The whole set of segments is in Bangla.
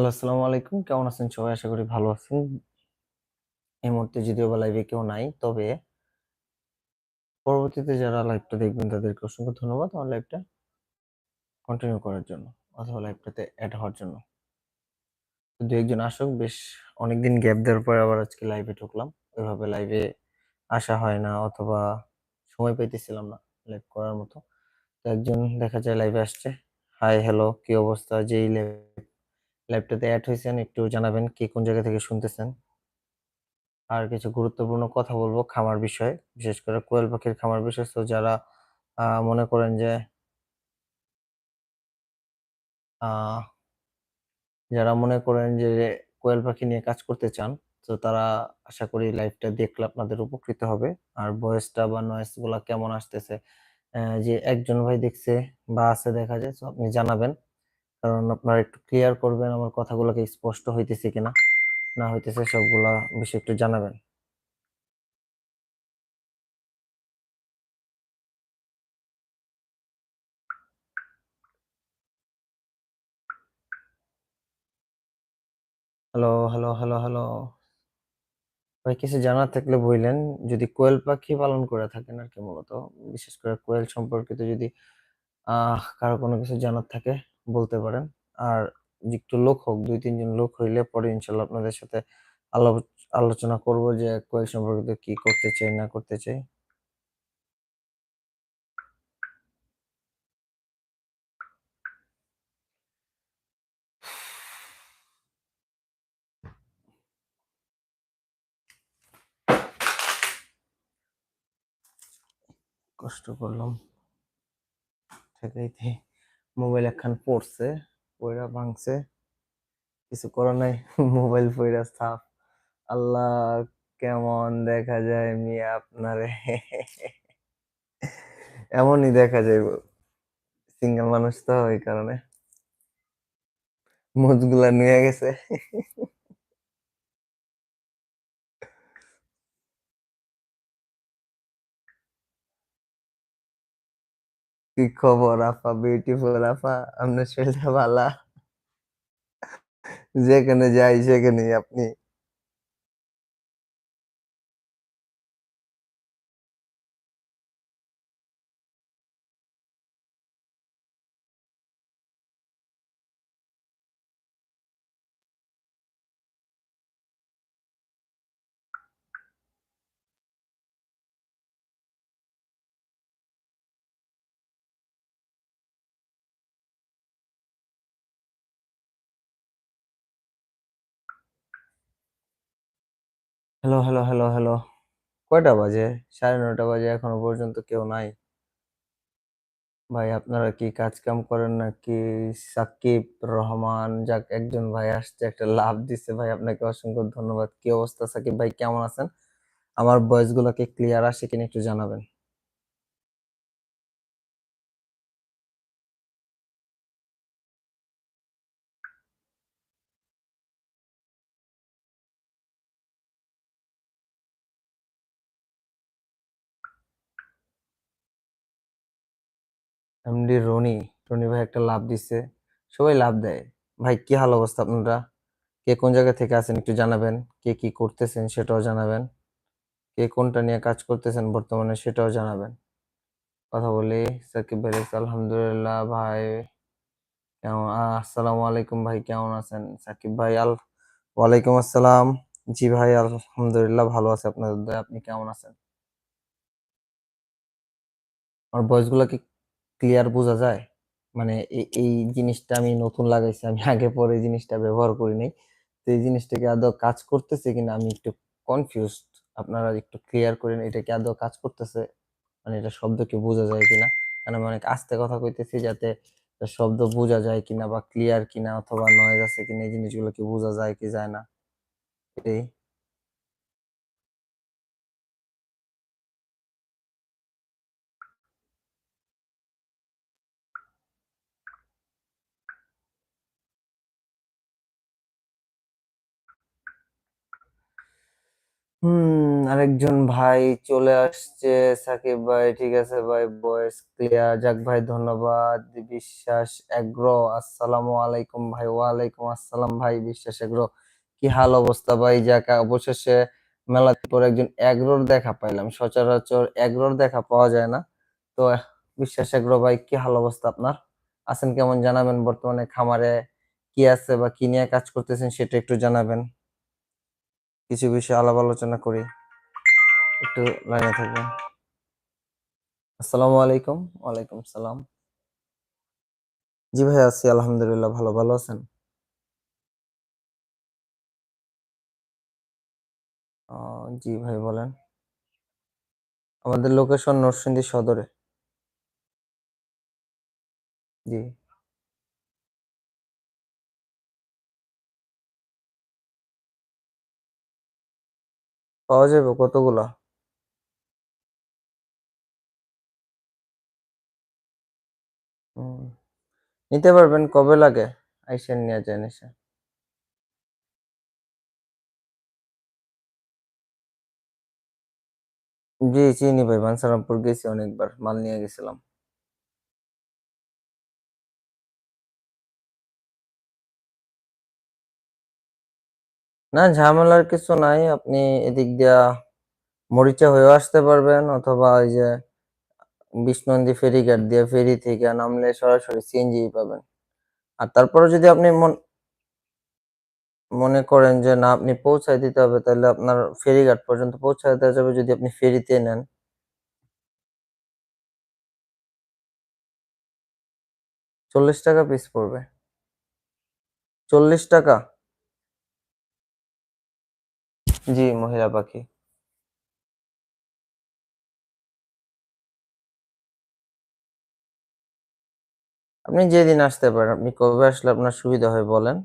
হ্যালো, আসসালামু আলাইকুম। কেমন আছেন সবাই? আশা করি ভালো আছেন। এই মুহূর্তে যদিও বা লাইভে কেউ নাই। তবে পরবর্তীতে যারা লাইভটা দেখবেন তাদেরকে অসংখ্য ধন্যবাদ আমার লাইভটা কন্টিনিউ করার জন্য অথবা লাইভটাতে এড হওয়ার জন্য। তো ২-১ আসুক। বেশ অনেকদিন গ্যাপ দেওয়ার পরে আবার আজকে লাইভে ঢুকলাম। ওইভাবে লাইভে আসা হয় না অথবা সময় পাইতেছিলাম না লাইভ করার মতো। তো একজন দেখা যায় লাইভে আসছে। হাই, হ্যালো, কি অবস্থা? যেই লাইভ লাইভটাতে অ্যাড হয়েছেন একটু জানাবেন কে কোন জায়গা থেকে শুনতেছেন? আর কিছু গুরুত্বপূর্ণ কথা বলব খামার বিষয়ে। বিশেষ করে কোয়েল পাখির খামার বিষয়ে তো যারা মনে করেন যে যারা মনে করেন যে কোয়েল পাখি নিয়ে কাজ করতে চান, তো তারা আশা করি লাইভটা দেখলে আপনাদের উপকৃত হবে। আর ভয়েসটা বা নয়েসগুলা কেমন আসতেছে? যে একজন ভাই দেখছে বা আছে দেখা যায়, তো আপনি জানাবেন। কারণ আপনারা একটু ক্লিয়ার করবেন আমার কথাগুলোকে স্পষ্ট হইতেছে কিনা? না হইতেছে সবগুলা বিষয় একটু জানাবেন। Hello, hello, hello, hello. ভাই কিছু জানার থাকলে বইলেন। যদি কোয়েল পাখি পালন করে থাকেন আর কি মূলত। বিশেষ করে কোয়েল সম্পর্কিত যদি আহ কারও কোনো কিছু জানার থাকে বলতে পারেন। আর একটু লোক হোক, দুই তিনজন লোক হইলে পরে ইনশাল্লাহ আপনাদের সাথে আলোচনা করব যে কোয়েল সম্পর্কিত কি করতে চাই, না করতে চাই। কষ্ট করলাম। ঠেকাইতে মোবাইল একখান পড়ছে, পয়রা ভাঙছে। কিছু করার নাই। মোবাইল পয়রা সাফ আল্লাহ! কেমন দেখা যায় মিয়া আপনারে। এমনই দেখা যায় সিঙ্গেল মানুষ তো ওই কারণে। মজগুলা নিয়ে গেছে। কি খবর আপা? বিউটিফুল আপা? আপনার শরীরটা ভালা? যেখানে যাই সেখানে আপনি। Hello, hello, hello, hello. কয়টা বাজে? ৯:৩০ বাজে এখনও পর্যন্ত কেউ নাই। ভাই আপনারা কি কাজ-কাম করেন নাকি? সাকিব রহমান যাক একজন ভাই আসছে একটা লাভ দিছে ভাই আপনাকে অসংখ্য ধন্যবাদ। কি অবস্থা সাকিব ভাই কেমন আছেন? আমার ভয়েসগুলা ক্লিয়ার আসে কিনা একটু জানাবেন। এমডি রনি, রনি ভাই একটা লাভ দিছে। সবাই লাভ দেয়। ভাই কি হাল অবস্থা আপনারা? কে কোন জায়গা থেকে আছেন একটু জানাবেন। কে কি করতেছেন সেটাও জানাবেন। কে কোনটা নিয়ে কাজ করতেছেন বর্তমানে সেটাও জানাবেন। কথা বলি সাকিব ভাই আলহামদুলিল্লাহ ভাই কেমন আসসালামু আলাইকুম ভাই কেমন আছেন? সাকিব ভাই আল ওয়ালাইকুম আসসালাম। জি ভাই আলহামদুলিল্লাহ ভালো আছে আপনাদের। আপনি কেমন আছেন? আমার ভয়েসগুলা কি ক্লিয়ার বোঝা যায়? মানে এই জিনিসটা আমি নতুন লাগাইছি। আমি আগে পরে এই জিনিসটা ব্যবহার করি নাই। তো এই জিনিসটা কি আদৌ কাজ করতেছে কিনা আমি একটু কনফিউজ আপনারা একটু ক্লিয়ার করেন, এটা কি আদৌ কাজ করতেছে? মানে এটা শব্দ কি বোঝা যায় কিনা? কারণ আমি অনেক আস্তে কথা কইতেছি যাতে শব্দ বোঝা যায় কিনা বা ক্লিয়ার কিনা অথবা নয়েজ আছে কিনা, এই জিনিসগুলো কি বোঝা যায় কি যায় না? এটাই। হুম, আরেকজন ভাই চলে আসছে সাকিব ভাই ঠিক আছে ভাই ভয়েস ক্লিয়ার যাক ভাই ধন্যবাদ। বিশ্বাস এগ্রো আসসালামু আলাইকুম ভাই ওয়ালাইকুম আসসালাম ভাই বিশ্বাস এগ্রো। কি হাল অবস্থা ভাই? যাক অবশেষে মেলাতে পর একজন এগ্রোর দেখা পাইলাম। সচরাচর এগ্রোর দেখা পাওয়া যায় না। তো বিশ্বাস এগ্রো ভাই কি হাল অবস্থা আপনার? আছেন কেমন জানাবেন বর্তমানে খামারে? কি আছে বা কি নিয়ে কাজ করতেছেন সেটা একটু জানাবেন। কিছু বিষয়ে আলাপ আলোচনা করি। একটু লাইনে থাকবেন। আসসালামু আলাইকুম। ওয়ালাইকুম সালাম জি ভাই আছি আলহামদুলিল্লাহ, ভালো ভালো আছেন? জি ভাই, বলেন। আমাদের লোকেশন নরসিংদী সদরে। জি। পাওয়া যাবে কতগুলা? নিতে পারবেন কবে লাগে? আইসেন নিয়ে যান এসে। জি, চিনি ভাই বাঞ্ছারামপুর গেছি অনেকবার, মাল নিয়ে গেছিলাম। না, ঝামেলার কিছু নাই। আপনি এদিক দিয়া মরিচা হয়েও আসতে পারবেন অথবা ওই যে বিষ্ণন্দী ফেরিঘাট দিয়ে ফেরি থেকে নামলে সরাসরি সিএনজি পাবেন। আর তারপরে যদি আপনি মন মনে করেন যে না, আপনি পৌঁছায় দিতে হবে, তাহলে আপনার ফেরিঘাট পর্যন্ত পৌঁছায় দেওয়া যাবে যদি আপনি ফেরিতে নেন। চল্লিশ টাকা পিস পড়বে। চল্লিশ টাকা? জি, মহিলা পাখি। আপনি যেদিন আসতে পারেন, আপনি কবে আসলে আপনার সুবিধা হয় বলেন?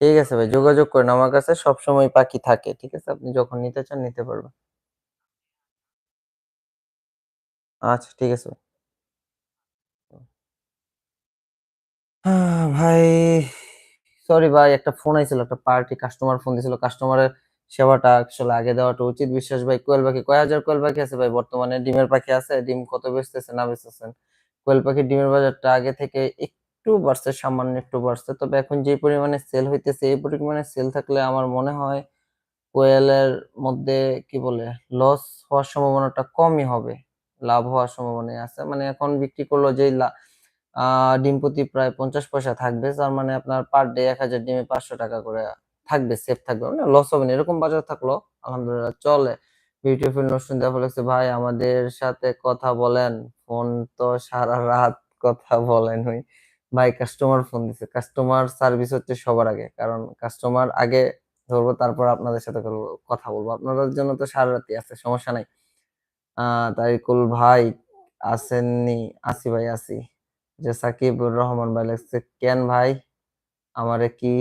ঠিক আছে ভাই, যোগাযোগ করেন। আমার কাছে সবসময় পাখি থাকে, ঠিক আছে? আপনি যখন নিতে চান, নিতে পারবেন। আচ্ছা ঠিক আছে ভাই সরি ভাই, একটা ফোন আইছিল, একটা পার্টি কাস্টমার ফোন দিছিল। কাস্টমারের সেবাটা আসলে আগে দেওয়াটা উচিত বিশ্বাস ভাই। কোয়েল পাখি, কয় হাজার কোয়েল পাখি আছে ভাই? বর্তমানে ডিমের পাখি আছে, ডিম কত বেচতেছে না বেচতেছেন? কোয়েল পাখির ডিমের বাজারটা আগে থেকে একটু বাড়ছে, সামান্য একটু বাড়ছে। তবে এখন যে পরিমাণে সেল হইতেছে, এই পরিমাণে সেল থাকলে আমার মনে হয় কোয়েলের মধ্যে কি বলে লস হওয়ার সম্ভাবনাটা কমই হবে। লাভ হওয়ার সম্ভাবনা আছে। মানে এখন বিক্রি করল যেই ডিম প্রতি প্রায় পঞ্চাশ পয়সা থাকবে তার মানে আপনার পার ডে এক হাজার ডিমে পাঁচশো টাকা করে থাকবে সেফ থাকবে। মানে লস হবে না, এরকম বাজার থাকল, আলহামদুলিল্লাহ চলে। বিউটিফুল নসরুন দেখা বলেছে ভাই আমাদের সাথে কথা বলেন, ফোন তো সারা রাত কথা বলেন ওই। ভাই কাস্টমার ফোন দিছে কাস্টমার সার্ভিস হচ্ছে সবার আগে, কারণ কাস্টমার আগে ধরবো, তারপর আপনাদের সাথে কথা বলব আপনাদের জন্য তো সারা রাতই আছে, সমস্যা নাই। আহ তারিকুল ভাই, আসেননি, আসি ভাই, আসি। যে সাকিবুর রহমান ভাই লিখছে কেন ভাই? আমারে কি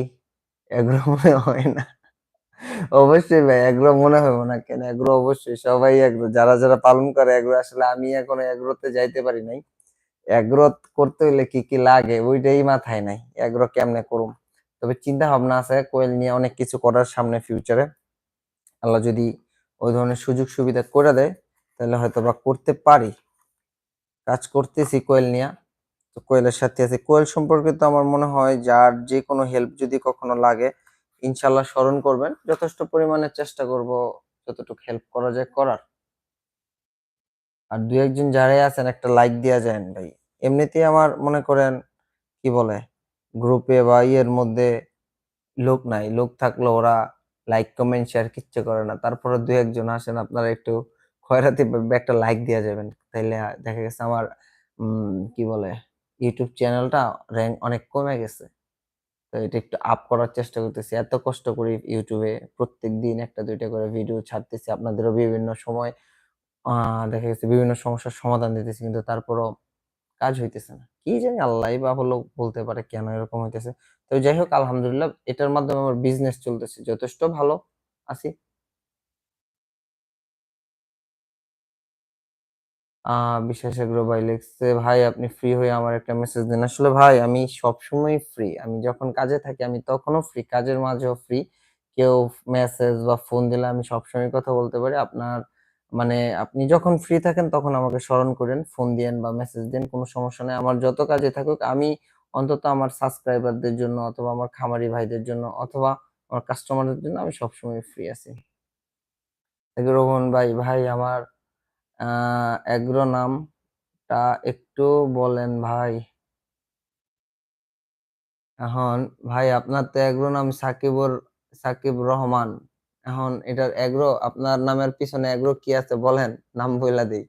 এগ্রো মনে হয় না? অবশ্যই ভাই, এগ্রো মনে হবে না কেন? এগ্রো অবশ্যই, সবাই এগ্রো। যারা যারা পালন করে এগ্রো, আসলে আমি এখনও এগ্রোতে যাইতে পারি নাই। এগ্রো করতে হইলে কি কি লাগে? ওইটাই মাথায় নাই। এগ্রো কেমনে করুম? তবে চিন্তা ভাবনা আছে, কোয়েল নিয়ে অনেক কিছু করার সামনে ফিউচারে আল্লাহ যদি ওই ধরনের সুযোগ সুবিধা করে দেয়, তাহলে হয়তো বা করতে পারি। কাজ করতেছি কোয়েল নিয়ে। তো কোয়েলের সাথে আছে। কোয়েল সম্পর্কে তো আমার মনে হয় যার যে কোনো হেল্প যদি কখনো লাগে ইনশাল্লাহ স্মরণ করবেন। যথেষ্ট পরিমাণে চেষ্টা করব যতটুকু হেল্প করা যায় করার। আর দু একজন যারাই আছেন, একটা লাইক দেওয়া যায় ভাই। এমনিতেই আমার মনে করেন, কি বলে গ্রুপে বা ইয়ের মধ্যে লোক নাই। লোক থাকলে ওরা লাইক কমেন্ট শেয়ার কিচ্ছু করে না। তারপরে দু একজন আসেন, আপনারা একটু খয়রাতি একটা লাইক দেওয়া যাবেন। তাইলে দেখা গেছে আমার কি বলে ইউটিউব চ্যানেলটা র্যাঙ্ক অনেক কমে গেছে। তো এটা একটু আপ করার চেষ্টা করতেছি। এত কষ্ট করি ইউটিউবে প্রত্যেক দিন একটা, দুইটা করে ভিডিও ছাড়তেছি। আপনাদেরও বিভিন্ন সময় দেখা গেছে বিভিন্ন সমস্যার সমাধান দিতেছি, কিন্তু তারপরও কাজ হইতেছে না। কি জানি আল্লাহ বা হলো বলতে পারে কেন এরকম হইতেছে। তো যাই হোক, আলহামদুলিল্লাহ, এটার মাধ্যমে আমার বিজনেস চলতেছে। যথেষ্ট ভালো আছি। এগ্রো ভাই লিখছে, ভাই, আপনি ফ্রি হয়ে আমার একটা মেসেজ দিন। আসলে ভাই, আমি সবসময় ফ্রি আমি যখন কাজে থাকি, আমি তখনও ফ্রি কাজের মাঝেও ফ্রি কেউ মেসেজ বা ফোন দিলে আমি সবসময় কথা বলতে পারি। আপনার মানে আপনি যখন ফ্রি থাকেন, তখন আমাকে স্মরণ করেন ফোন দিয়েন বা মেসেজ দেন কোনো সমস্যা নেই। আমার যত কাজে থাকুক, আমি অন্তত আমার সাবস্ক্রাইবারদের জন্য অথবা আমার খামারি ভাইদের জন্য অথবা আমার কাস্টমারদের জন্য আমি সবসময় ফ্রি আছি। রোহন ভাই ভাই, আমার আহ এগ্রো নামটা একটু বলেন ভাই। এখন, ভাই আপনার তো এগ্রো নাম সাকিবুর, সাকিব রহমান। এখন এটার এগ্রো, আপনার নামের পিছনে এগ্রো কি আছে বলেন? নাম বইলা দিই।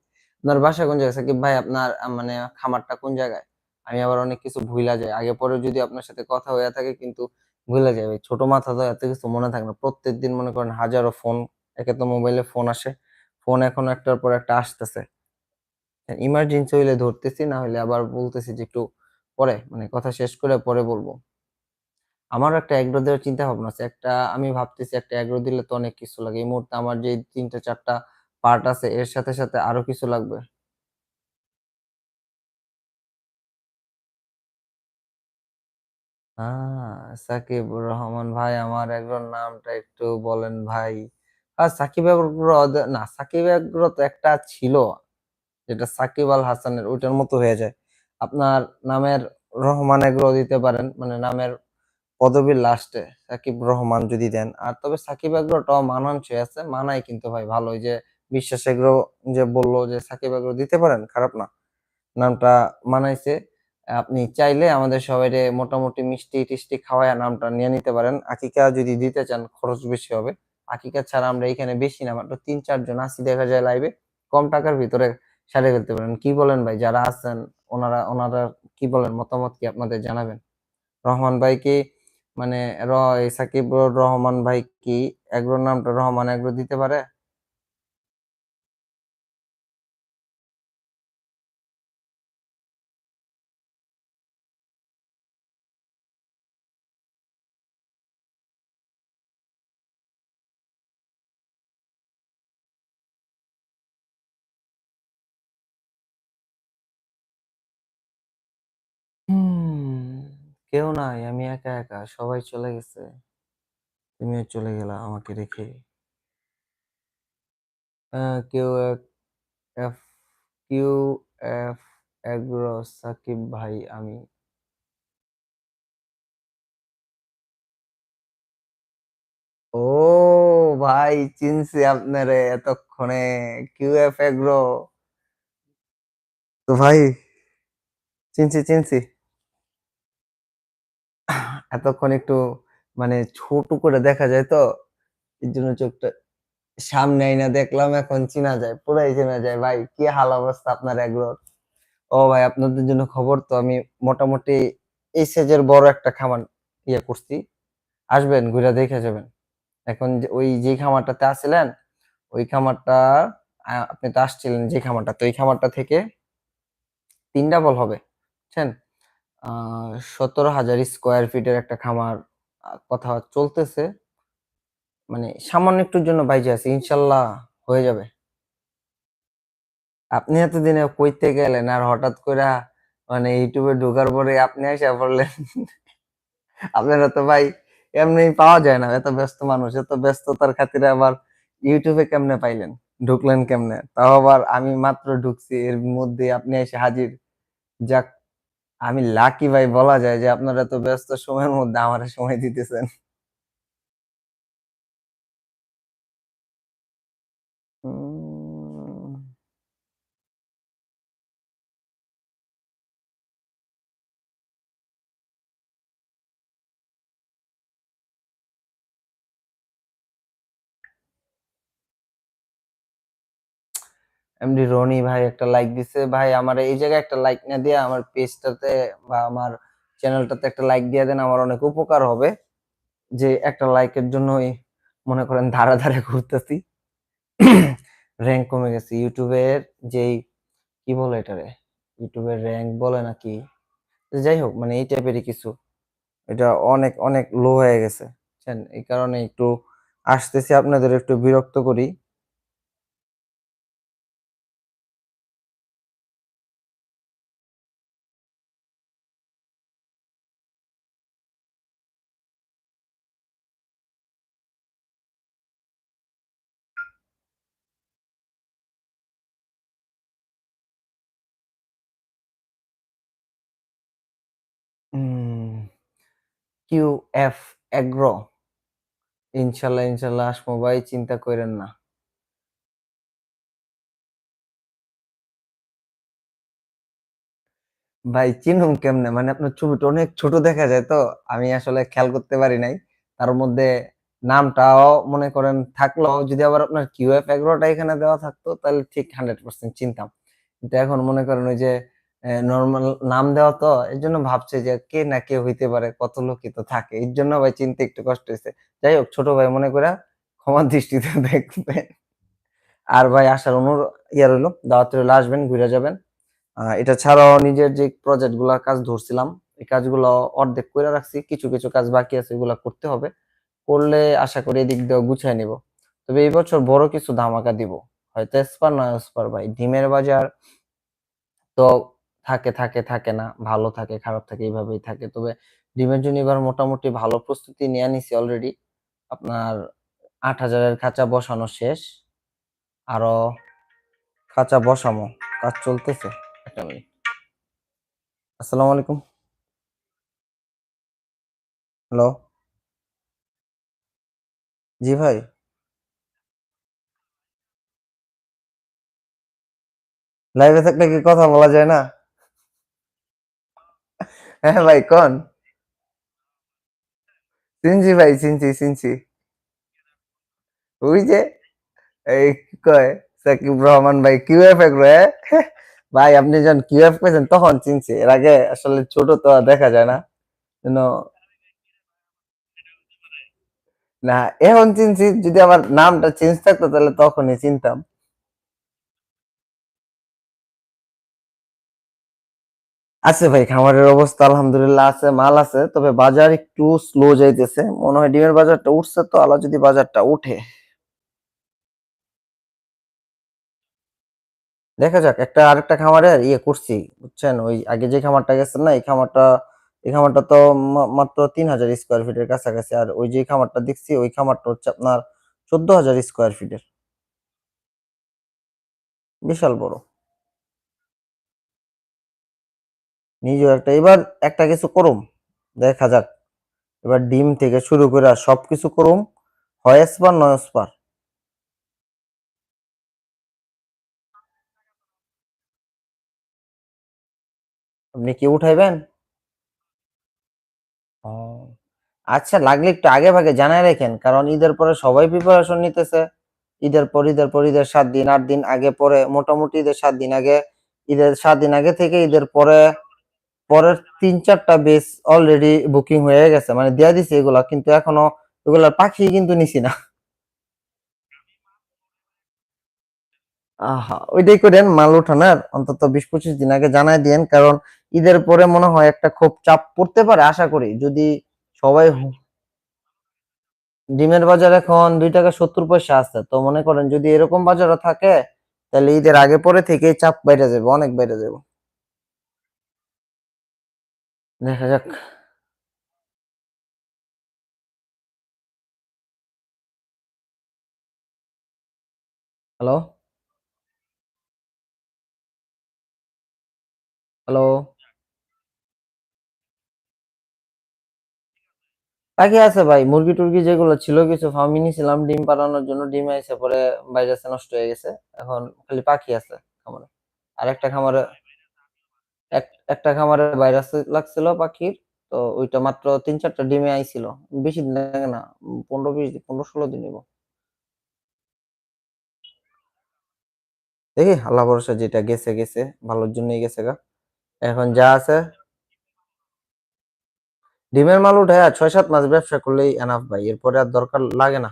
আপনার বাসা কোন জায়গায়? সাকিব ভাই, আপনার মানে খামারটা কোন জায়গায়? আমি আবার অনেক কিছু ভুলা যাই। আগে পরে যদি আপনার সাথে কথা হয়ে থাকে কিন্তু ভুলে ভাই। ছোট মাথা তো এত কিছু মনে থাকে না। প্রত্যেক দিন মনে করেন হাজারো ফোন, একে তো মোবাইলে ফোন আসে। ফোন এখন একটার পর একটা আসতেছে। ইমার্জেন্সি হইলে ধরতেছি, না হলে আবার বলতেছি যে একটু পরে মানে কথা শেষ করে পরে বলব। আমারও একটা এগ্রো দেওয়ার চিন্তা ভাবনা আছে। একটা আমি ভাবতেছি একটা এগ্রো দিলে তো অনেক কিছু লাগে। এই মুহূর্তে আমার যে তিনটা, চারটা পার্ট আছে, এর সাথে সাথে আরও কিছু লাগবে। আহ, সাকিব রহমান ভাই, আমার এগ্রোর নামটা একটু বলেন ভাই। সাকিব এগ্রো ওদের- না, সাকিব তো একটা ছিল, যেটা সাকিব আল হাসানের ওইটার মতো হয়ে যায়। আপনার নামের রহমান এগ্রো দিতে পারেন মানে নামের পদবীর লাস্টে সাকিব রহমান যদি দেন। আর তবে সাকিব এগ্রোটাও মানানসই আছে মানাই কিন্তু ভাই ভালো। যে বিশ্বাস এগ্রো যে বলল যে সাকিব এগ্রো দিতে পারেন, খারাপ না। নামটা মানাইছে। আপনি চাইলে আমাদের সবাইকে মোটামুটি মিষ্টি টিষ্টি খাওয়ায় নামটা নিয়ে নিতে পারেন। আকিকা যদি দিতে চান, খরচ বেশি হবে। আকিকা ছাড়া আমরা এখানে বেশি না, মাত্র তিন চারজন আসি দেখা যায় লাইভে কম টাকার ভিতরে সারে ফেলতে পারেন। কি বলেন ভাই? যারা আছেন, ওনারা ওনারা কি বলেন? মতামত কি আপনাদের জানাবেন? রহমান ভাই কি মানে র এই রহমান ভাই কি এগ্রোর নামটা রহমান একগ্রো দিতে পারে হুম কেউ নাই, আমি একা একা, সবাই চলে গেছে। তুমিও চলে গেলা আমাকে রেখে। কেউ এক, F, Q, F, Agro, Shakib ভাই, আমি। ও ভাই, চিনছি আপনারে এতক্ষণে। Q, F, Agro. তো ভাই, চিনছি চিনছি। এতক্ষণ একটু মানে ছোট করে দেখা যায় তো? এর জন্য চোখটা সামনে আইনা দেখলাম, এখন চিনা যায়, পুরাই চেনা যায়। ভাই, কি হাল অবস্থা আপনার এগ্রোর ও ভাই, আপনাদের জন্য খবর তো, আমি মোটামুটি এই সাইজের বড় একটা খামার ইয়ে করছি। আসবেন, ঘুরে দেখে যাবেন। এখন ওই যে খামারটাতে আসছিলেন ওই খামারটা আপনি তো আসছিলেন যে খামারটা, তো ওই খামারটা থেকে তিন ডাবল হবে, বুঝছেন? সতেরো হাজার স্কোয়ার ফিটের একটা খামার কথা চলতেছে। মানে সামান্য একটুর জন্য বাইজে আছে, ইনশাল্লাহ হয়ে যাবে। আপনি এতদিনে কইতে গেলেন আর হঠাৎ করে মানে ইউটিউবে ঢোকার পরে আপনি এসে পড়লেন। আপনারা তো ভাই এমনি পাওয়া যায় না, এত ব্যস্ত মানুষ, এত ব্যস্ততার খাতিরে আবার ইউটিউবে কেমনে পাইলেন? ঢুকলেন কেমনে? তাও আবার আমি মাত্র ঢুকছি, এর মধ্যে আপনি এসে হাজির। যাক আমি লাকি ভাই বলা যায় যে আপনারা তো ব্যস্ত সময়ের মধ্যে আমার সময় দিতেছেন। এমডি রনি ভাই একটা লাইক দিছে। ভাই, আমার এই জায়গায় একটা লাইক না দিয়ে আমার পেজটাতে বা আমার চ্যানেলটাতে একটা লাইক দিয়ে দেন আমার অনেক উপকার হবে। যে একটা লাইকের জন্যই মনে করেন ধারে ধারে ঘুরতেছি। র্যাঙ্ক কমে গেছে। ইউটিউবের যেই, কি বলে এটারে? ইউটিউবের র্যাঙ্ক বলে নাকি? যাই হোক মানে এই টাইপেরই কিছু। এটা অনেক অনেক লো হয়ে গেছে। এই কারণে একটু আসতেছি, আপনাদের একটু বিরক্ত করি। কিউ এফ এগ্রো ইনশাল্লাহ ইনশাল্লাহ আসমো ভাই, চিন্তা করেন না। ভাই চিনুম কেমনে? মানে আপনার ছবিটা অনেক ছোট দেখা যায় তো, আমি আসলে খেয়াল করতে পারি নাই। তার মধ্যে নামটাও মনে করেন থাকলেও যদি আবার আপনার কিউএফ এগ্রোটা এখানে দেওয়া থাকতো, তাহলে ঠিক হান্ড্রেড পার্সেন্ট চিনতাম। কিন্তু এখন মনে করেন ওই যে নর্মাল নাম দেওয়া তো, এর জন্য ভাবছে যে কে না কে হইতে পারে, কত লোকই তো থাকে। এর জন্য ভাই চিনতে একটু কষ্ট হয়েছে যাই হোক, ছোট ভাই মনে করে ক্ষমার দৃষ্টিতে দেখবে আর ভাই আসার অনুর, ইয়া রইল, দাওয়াত রইল, আসবেন, ঘুরে যাবেন। এটা ছাড়াও নিজের যে প্রজেক্টগুলার কাজ ধরছিলাম, এই কাজগুলো অর্ধেক করে রাখছি, কিছু কিছু কাজ বাকি আছে, এগুলা করতে হবে। করলে আশা করি এদিক দিয়ে গুছিয়ে নিব। তবে এই বছর বড় কিছু ধামাকা দিব। হয়তো স্পার নয় স্পার ভাই, ডিমের বাজার। তো থাকে থাকে থাকে না। ভালো থাকে, খারাপ থাকে, এইভাবেই থাকে। তবে ডিমের জন্য এবার মোটামুটি ভালো প্রস্তুতি নিয়ে নিছি অলরেডি আপনার আট হাজারের খাঁচা বসানো শেষ। আরও খাঁচা বসামো। কাজ চলতেছে। একটা মিনিট আসসালামু আলাইকুম। হ্যালো জি ভাই? লাইভে থাকলে কি কথা বলা যায় না? হ্যাঁ ভাই, কোন? চিনছি ভাই চিনছি চিনছি ওই যে, এই কি কয়, সাকিব রহমান ভাই কিউএফ এগ্রো হ্যাঁ? ভাই, আপনি যখন কিউএফ পেয়েছেন তখন চিনছি এর আগে আসলে ছোট তো দেখা যায় না। না, এখন চিনছি যদি আমার নামটা চেঞ্জ থাকতো, তাহলে তখনই চিনতাম। আছে ভাই, খামারের অবস্থা আলহামদুলিল্লাহ আছে, মাল আছে, তবে বাজার একটু স্লো যাইতেছে। মনে হয় ডিমের বাজারটা উঠছে তো আলা যদি বাজারটা উঠে। দেখা যাক, একটা আরেকটা খামারে ইয়ে করছি, বুঝছেন? ওই আগে যে খামারটা গেছেন না, এই খামারটা এই খামারটা তো মাত্র তিন হাজার স্কোয়ার ফিটের কাছাকাছি, আর ওই যে খামারটা দেখছি, ওই খামারটা হচ্ছে আপনার চোদ্দ হাজার স্কোয়ার ফিটের বিশাল বড়। নিজেও একটা, এবার একটা কিছু করুম, দেখা যাক। এবার ডিম থেকে শুরু করে সবকিছু করুম হয় স্পার নয় স্পার আপনি কি উঠাইবেন? আচ্ছা লাগলে একটু আগে ভাগে জানাই রাখেন, কারণ ঈদের পরে সবাই প্রিপারেশন নিতেছে। ঈদের পর ঈদের পর, ঈদের সাত দিন, আট দিন আগে পরে, মোটামুটি ঈদের সাত দিন আগে, ঈদের সাত দিন আগে থেকে ঈদের পরে পরের তিন চারটা বেস অলরেডি বুকিং হয়ে গেছে মানে দেয়া দিছে এগুলা, কিন্তু এখনও এগুলার পাখি কিন্তু নিছি না। আহা, ওইটাই করেন, মাল উঠানোর, অন্তত বিশ পঁচিশ দিন আগে জানাই দিয়েন, কারণ ঈদের পরে মনে হয় একটা খুব চাপ পড়তে পারে, আশা করি। যদি সবাই ডিমের বাজার এখন দুই টাকা সত্তর পয়সা আছে, তো মনে করেন যদি এরকম বাজারও থাকে, তাহলে ঈদের আগে পরে থেকে চাপ বাইরে যাবে, অনেক বাইরে যাবে। দেখা যাক। হ্যালো? হ্যালো? বাকি আছে ভাই, মুরগি টুরগি যেগুলো ছিল কিছু ফার্মি নিয়েছিলাম, ডিম পাড়ানোর জন্য ডিম এসে পরে ভাইরাসে নষ্ট হয়ে গেছে, এখন খালি পাখি আছে খামারে। আর একটা খামারে একটা খামারে ভাইরাস লাগছিল পাখির, তো ওইটা মাত্র তিন চারটা ডিমে আইছিল। বেশি দিন লাগে না, পনেরো বিশ দিন, পনেরো ষোলো দিন নিব দেখি, আল্লাহ ভরসা যেটা গেছে গেছে, ভালোর জন্যই গেছে গা। এখন যা আছে। ডিমের মাল উঠে ছয় সাত মাস ব্যবসা করলেই এনাফ ভাই, এরপরে আর দরকার লাগে না।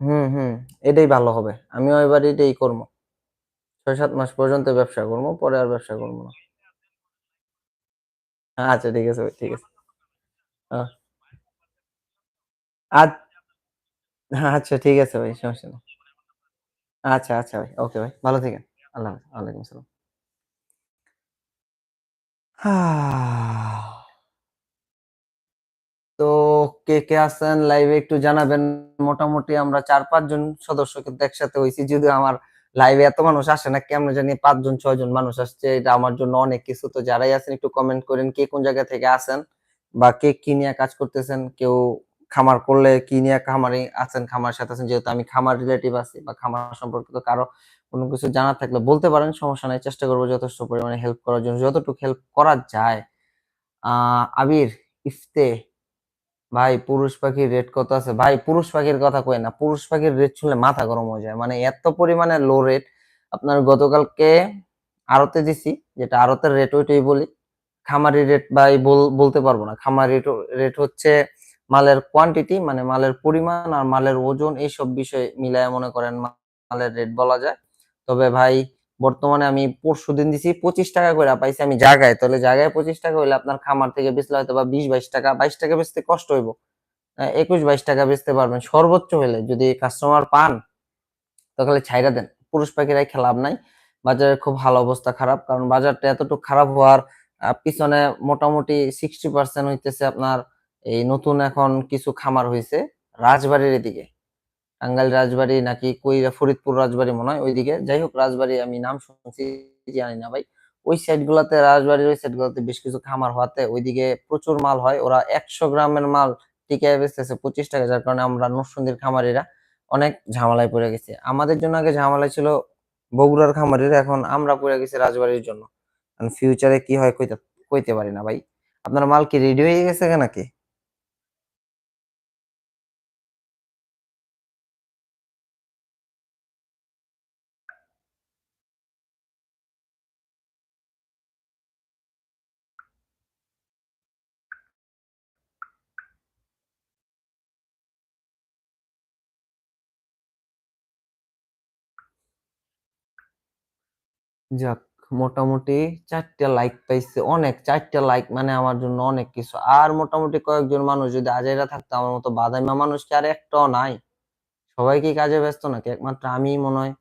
হুম হুম, এটাই ভালো হবে। আমিও এবার এটাই করব। ছয় সাত মাস পর্যন্ত ব্যবসা করব, পরে আর ব্যবসা করব না। আচ্ছা ঠিক আছে ঠিক আছে। আচ্ছা আচ্ছা ঠিক আছে ভাই, সমস্যা নেই। আচ্ছা আচ্ছা ভাই, ওকে ভাই, ভালো থাকেন। আল্লাহ ওয়ালাইকুম আসসালাম। তো কে কে আছেন? লাইভে একটু জানাবেন। মোটামুটি আমরা চার পাঁচ জন সদস্য কিন্তু একসাথে হয়েছি, যদিও আমার লাইভে এত মানুষ আসে না, কেমন জানি পাঁচজন, ছয়জন মানুষ আসছে, এটা আমার জন্য অনেক কিছু। তো যারাই আছেন, একটু কমেন্ট করেন কে কোন জায়গা থেকে আসেন বা কে কি নিয়ে কাজ করতেছেন, কেউ খামার করলে কি নিয়ে খামারে আছেন, খামার সাথে আছেন, যেহেতু আমি খামার রিলেটিভ আছি বা খামার সম্পর্কিত কারও কোনো কিছু জানা থাকলে বলতে পারেন, সমস্যা নাই, চেষ্টা করব যথেষ্ট পরিমাণে হেল্প করার জন্য, যতটুকু হেল্প করা যায়। আবির, ইফতে ভাই, পুরুষ পাখির রেট কত আছে? ভাই, পুরুষ পাখির কথা কই না। পুরুষ পাখির রেট শুনলে মাথা গরম হয়ে যায়। মানে এত পরিমাণে লো রেট আপনার গতকালকে আড়তে দিছি, যেটা আড়তের রেট ওইটাই বলি। খামারি রেট ভাই বলতে পারব না। খামারি রেট হচ্ছে মালের কোয়ান্টিটি মানে মালের পরিমাণ আর মালের ওজন, এইসব বিষয় মিলায় মনে করেন মালের রেট বলা যায়। তবে ভাই বর্তমানে আমি পরশু দিন দিছি পঁচিশ টাকা করে পাইছি আমি জায়গায়। তাহলে জায়গায় পঁচিশ টাকা হইলে আপনার খামার থেকে বেচলে হয়তো বা বিশ, বাইশ টাকা বাইশ টাকা বেচতে কষ্ট হইব। একুশ, বাইশ টাকা বেচতে পারবেন। সর্বোচ্চ হলে যদি কাস্টমার পান, তাহলে ছাইরা দেন। পুরুষ পাখিরাই খেলাব নাই। বাজারের খুব ভালো অবস্থা, খারাপ। কারণ বাজারটা এতটুকু খারাপ হওয়ার পিছনে মোটামুটি সিক্সটি পার্সেন্ট হইতেছে আপনার এই নতুন এখন কিছু খামার হয়েছে রাজবাড়ির এদিকে। টাঙ্গাইল রাজবাড়ি নাকি কইরা ফরিদপুর রাজবাড়ি মনে হয় ওইদিকে। যাই হোক, রাজবাড়ি আমি নাম শুনছি জানি না ভাই। ওই সাইড গুলাতে রাজবাড়ির ওই সাইড গুলাতে বেশ কিছু খামার হওয়াতে ওইদিকে প্রচুর মাল হয়। ওরা একশো গ্রামের মাল টিকায় বেচতেছে পঁচিশ টাকা, যার কারণে আমরা নরসুন্দির খামারিরা অনেক ঝামেলায় পড়ে গেছে। আমাদের জন্য আগে ঝামেলা ছিল বগুড়ার খামারিরা, এখন আমরা পড়ে গেছি রাজবাড়ির জন্য। ফিউচারে কি হয় কইতে কইতে পারি না ভাই। আপনার মাল কি রেডি হয়ে গেছে নাকি? যাক, মোটামুটি চারটা লাইক পাইছে, অনেক। চারটা লাইক মানে আমার জন্য অনেক কিছু। আর মোটামুটি কয়েকজন মানুষ যদি আজাইরা থাকতো, আমার মতো বাদাইমা মানুষ কি আর একটাও নাই। সবাই কি কাজে ব্যস্ত নাকি? একমাত্র আমি মনে হয়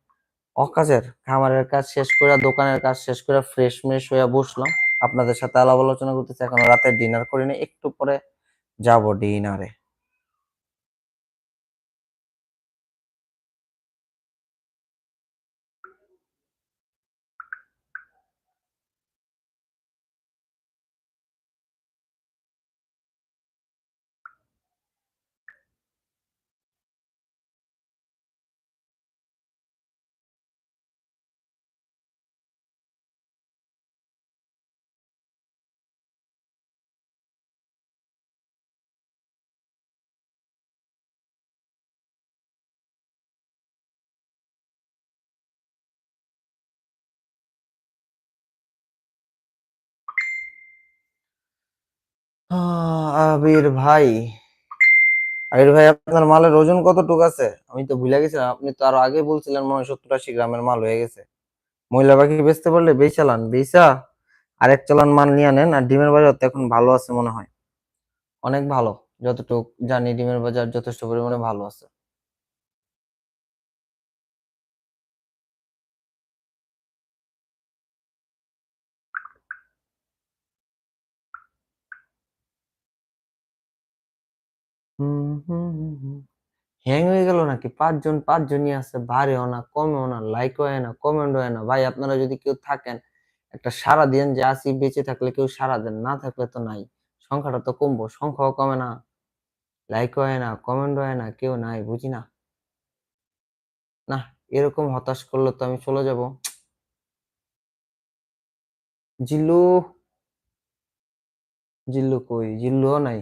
অকাজের। খামারের কাজ শেষ করে দোকানের কাজ শেষ করে ফ্রেশ মেশ হয়ে বসলাম। আপনাদের সাথে আলাপ আলোচনা করতেছি, এখন রাতে ডিনার করিনি একটু পরে যাব ডিনারে আবির ভাই। আবির ভাই, আপনার মালের ওজন কতটুক আছে? আমি তো ভুলে গেছিলাম, আপনি তো আরও আগে বলছিলেন মনে হয় সত্তর আশি গ্রামের মাল হয়ে গেছে। মহিলা পাখি বেচতে পারলে বেচালান বেচা, আরেক চালান মাল নিয়ে নেন আর ডিমের বাজার তো এখন ভালো আছে মনে হয়। অনেক ভালো, যতটুক জানি ডিমের বাজার যথেষ্ট পরিমাণে ভালো আছে। হ্যাং হয়ে গেল নাকি? পাঁচজন, পাঁচজনই আছে বাড়েও না, কমেও না লাইক হয় না কমেন্ট হয় না। ভাই, আপনারা যদি কেউ থাকেন, একটা সারা দিন যে আসি, বেঁচে থাকলে কেউ সারা দেন, না থাকলে তো নাই। সংখ্যাটা তো কমবো, সংখ্যাও কমে না লাইক হয় না কমেন্ট হয় না, কেউ নাই, বুঝি না? না, এরকম হতাশ করলে তো আমি চলে যাব। জিল্লু জিল্লু কই? জিল্লুও নাই।